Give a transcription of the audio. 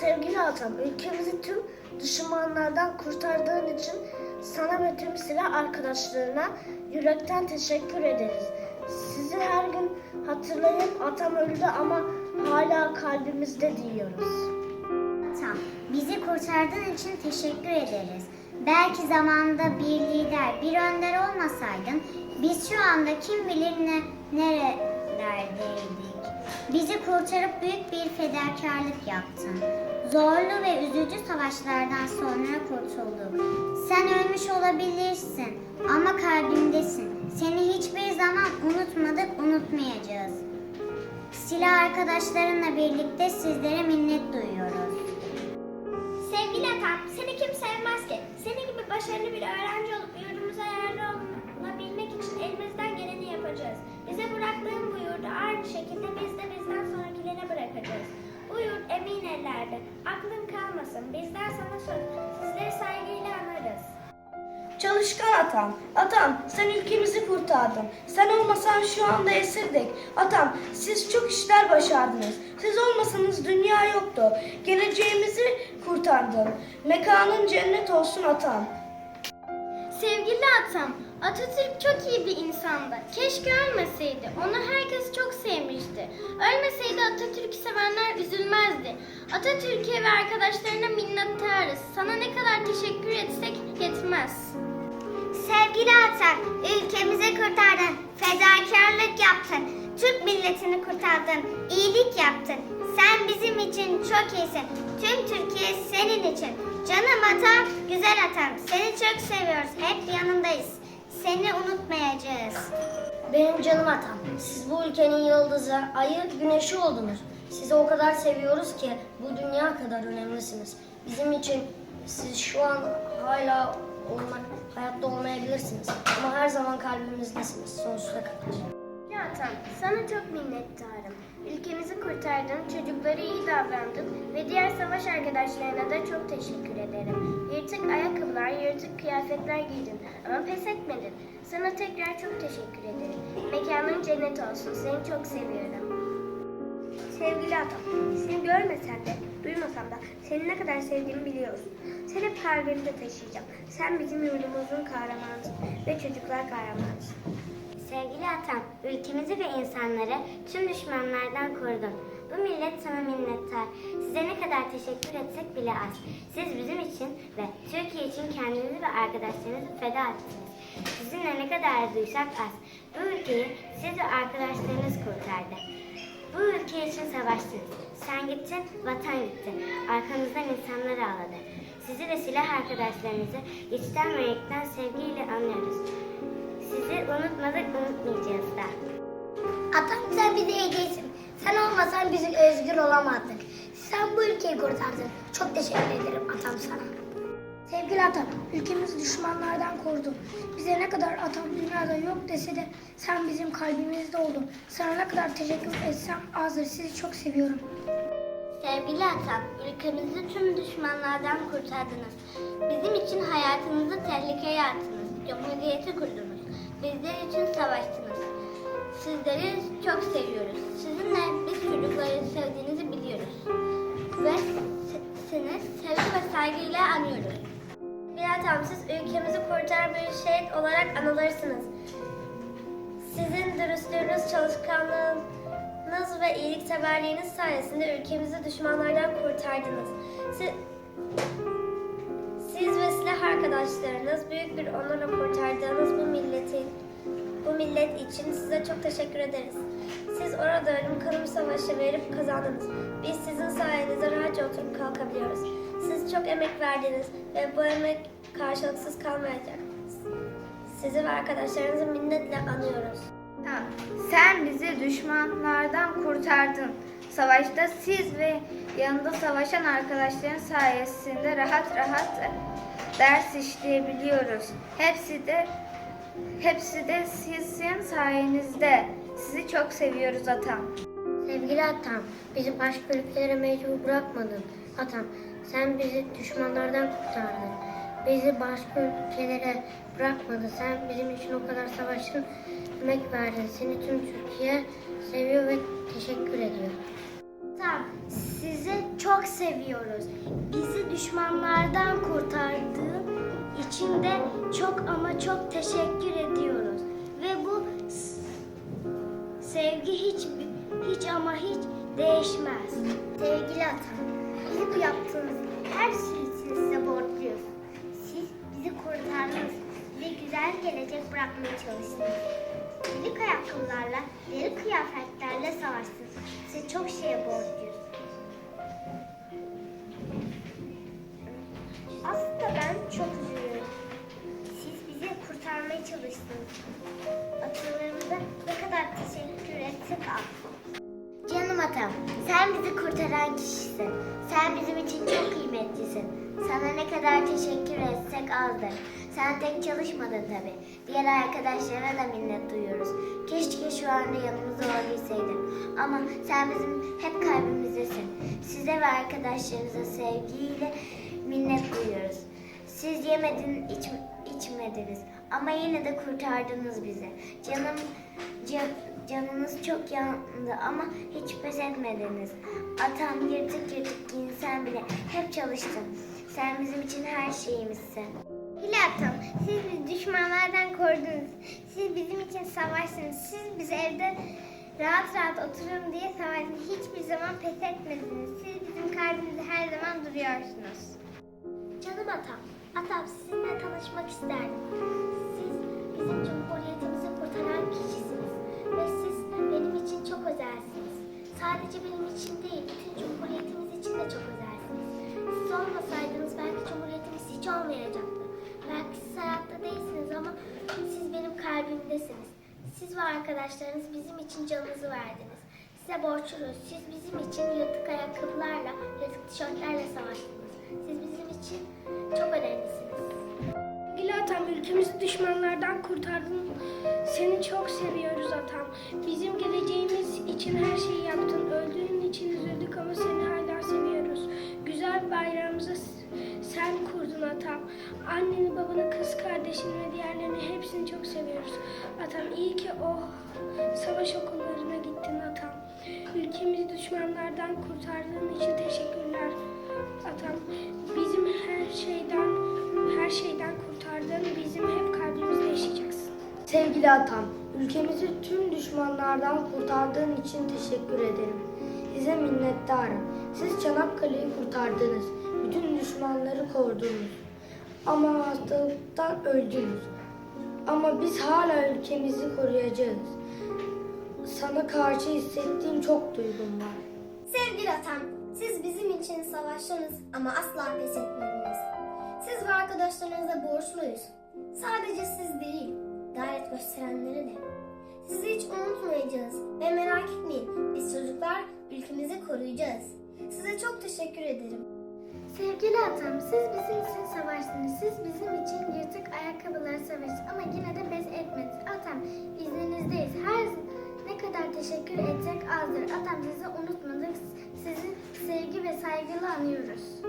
Sevgili atam, ülkemizi tüm düşmanlardan kurtardığın için sana ve tüm silah arkadaşlarına yürekten teşekkür ederiz. Sizi her gün hatırlayıp atam öldü ama hala kalbimizde diyoruz. Atam, bizi kurtardığın için teşekkür ederiz. Belki zamanında bir lider, bir önder olmasaydın biz şu anda kim bilir ne, nerelerdeydik. Bizi kurtarıp büyük bir fedakarlık yaptın. Zorlu ve üzücü savaşlardan sonra kurtulduk. Sen ölmüş olabilirsin ama kalbimdesin. Seni hiçbir zaman unutmadık, unutmayacağız. Silah arkadaşlarınla birlikte sizlere minnet duyuyoruz. Çalışkan atam, atam sen ülkemizi kurtardın. Sen olmasan şu anda esirdik. Atam siz çok işler başardınız. Siz olmasanız dünya yoktu. Geleceğimizi kurtardın. Mekanın cennet olsun atam. Sevgili atam, Atatürk çok iyi bir insandı. Keşke ölmeseydi. Onu herkes çok sevmişti. Ölmeseydi Atatürk'ü sevenler üzülmezdi. Atatürk'e ve arkadaşlarına minnettarız. Sana ne kadar teşekkür etsek yetmez. Sevgili Atak, ülkemizi kurtardın, fedakarlık yaptın, Türk milletini kurtardın, iyilik yaptın. Sen bizim için çok iyisin. Tüm Türkiye senin için. Canım atam, güzel atam. Seni çok seviyoruz. Hep yanındayız. Seni unutmayacağız. Benim canım atam. Siz bu ülkenin yıldızı, ayı, güneşi oldunuz. Sizi o kadar seviyoruz ki bu dünya kadar önemlisiniz. Bizim için siz şu an hala olmak, hayatta olmayabilirsiniz. Ama her zaman kalbimizdesiniz sonsuza kadar. Ya atam, sana çok minnettarım. Ülkemizi kurtardın, çocuklara iyi davrandın ve diğer savaş arkadaşlarına da çok teşekkür ederim. Yırtık ayakkabılar, yırtık kıyafetler giydin ama pes etmedin. Sana tekrar çok teşekkür ederim. Mekanın cennet olsun, seni çok seviyorum. Sevgili atam, seni görmesem de, duymasam da seni ne kadar sevdiğimi biliyorsun. Seni hep kalbimde taşıyacağım. Sen bizim yurdumuzun kahramanısın ve çocuklar kahramanısın. Sevgili atam, ülkemizi ve insanları tüm düşmanlardan korudun. Bu millet sana minnettar. Size ne kadar teşekkür etsek bile az. Siz bizim için ve Türkiye için kendinizi ve arkadaşlarınızı feda ettiniz. Sizinle ne kadar duysak az. Bu ülkeyi siz ve arkadaşlarınız kurtardı. Bu ülke için savaştınız. Sen gittin, vatan gitti. Arkanızdan insanlar ağladı. Sizi ve silah arkadaşlarınızı içten ve yürekten sevgiyle anlıyoruz. Sizi unutmadık, unutmayacağız da. Atam sen bize hediyesin. Sen olmasan biz özgür olamazdık. Sen bu ülkeyi kurtardın. Çok teşekkür ederim atam sana. Sevgili atam, ülkemizi düşmanlardan korudun. Bize ne kadar atam dünyada yok dese de sen bizim kalbimizde oldun. Sana ne kadar teşekkür etsem azdır. Sizi çok seviyorum. Sevgili atam, ülkemizi tüm düşmanlardan kurtardınız. Bizim için hayatınızı tehlikeye attınız. Cumhuriyeti kurdunuz. Bizler için savaştınız. Sizleri çok seviyoruz. Sizinle biz çocukları sevdiğinizi biliyoruz. Ve se- seni sevgi ve saygıyla anıyoruz. Bir atam siz ülkemizi kurtaran bir şehit olarak anılırsınız. Sizin dürüstlüğünüz, çalışkanlığınız ve iyilikseverliğiniz sayesinde ülkemizi düşmanlardan kurtardınız. Siz, siz ve silah arkadaşlarınız büyük bir onurla kurtardığınız bu milletin bu millet için size çok teşekkür ederiz. Siz orada ölüm kalım savaşı verip kazandınız. Biz sizin sayenizde rahatça oturup kalkabiliyoruz. Siz çok emek verdiniz ve bu emek karşılıksız kalmayacak. Sizi ve arkadaşlarınızı minnetle anıyoruz. Sen bizi düşmanlardan kurtardın. Savaşta siz ve yanında savaşan arkadaşların sayesinde rahat rahat ders işleyebiliyoruz. Hepsi de hepsi de sizin sayenizde. Sizi çok seviyoruz atam. Sevgili atam, bizi başka ülkelere mecbur bırakmadın. Atam, sen bizi düşmanlardan kurtardın. Bizi başka ülkelere bırakmadın. Sen bizim için o kadar savaştın, emek verdin. Seni tüm Türkiye seviyor ve teşekkür ediyor. Atam, sizi çok seviyoruz. Bizi düşmanlardan kurtardığı için de çok ama çok teşekkür ediyoruz. Ve bu sevgi hiç hiç ama hiç değişmez. Sevgili atam, bizi bu yaptığınız her şey için size borçluyuz. Siz bizi kurtardınız ve güzel gelecek bırakmaya çalıştınız. Delik ayakkabılarla, deri kıyafetlerle savaştınız. Size çok şeye borçluyuz. Aslında ben çok üzülüyorum. Siz bizi kurtarmaya çalıştınız. Atalarımıza ne kadar teşekkür etsek az. Canım atam, sen bizi kurtaran kişisin. Sen bizim için çok kıymetlisin. Sana ne kadar teşekkür etsek azdır. Sen tek çalışmadın tabi. Diğer arkadaşlara da minnet duyuyoruz. Keşke şu anda yanımızda olabilseydin. Ama sen bizim hep kalbimizdesin. Size ve arkadaşlarınıza sevgiyle minnet duyuyoruz. Siz yemedin, iç, içmediniz ama yine de kurtardınız bizi. Canım, can- canınız çok yandı ama hiç pes etmediniz. Atam yırtık yırtık giyinsen bile hep çalıştın. Sen bizim için her şeyimizsin. Hilatam, siz bizi düşmanlardan korudunuz. Siz bizim için savaştınız. Siz bizi evde rahat rahat oturun diye savaştınız. Hiçbir zaman pes etmediniz. Siz bizim kalbimizde her zaman duruyorsunuz. Canım atam, atam sizinle tanışmak isterdim. Siz bizim cumhuriyetimizi arkadaşlarınız bizim için canınızı verdiniz. Size borçluyuz. Siz bizim için yırtık ayakkabılarla, yırtık tişörtlerle savaştınız. Siz bizim için çok önemlisiniz. Sevgili atam ülkemizi düşmanlardan kurtardın. Seni çok seviyoruz atam. Bizim geleceğimiz için her şeyi yaptın. Öldüğün atam. Anneni, babanı, kız kardeşini ve diğerlerini hepsini çok seviyoruz. Atam iyi ki o savaş okullarına gittin atam. Ülkemizi düşmanlardan kurtardığın için teşekkürler atam. Bizim her şeyden her şeyden kurtardın. Bizim hep kalbimizde yaşayacaksın. Sevgili atam, ülkemizi tüm düşmanlardan kurtardığın için teşekkür ederim. Size minnettarım. Siz Çanakkale'yi kurtardınız. Bütün düşmanları korudunuz. Ama hastalıktan öldünüz. Ama biz hala ülkemizi koruyacağız. Sana karşı hissettiğim çok duygum var. Sevgili atam, siz bizim için savaştınız ama asla pes etmediniz. Siz ve arkadaşlarınıza borçluyuz. Sadece siz değil, gayret gösterenleri de. Sizi hiç unutmayacağız ve merak etmeyin, biz çocuklar ülkemizi koruyacağız. Size çok teşekkür ederim. Sevgili atam, siz bizim için savaştınız. Siz bizim için yırtık ayakkabılar savaştınız ama yine de pes etmediniz. Atam, izninizdeyiz. Her ne kadar teşekkür etsek azdır. Atam sizi unutmadık. Sizi sevgi ve saygıyla anıyoruz.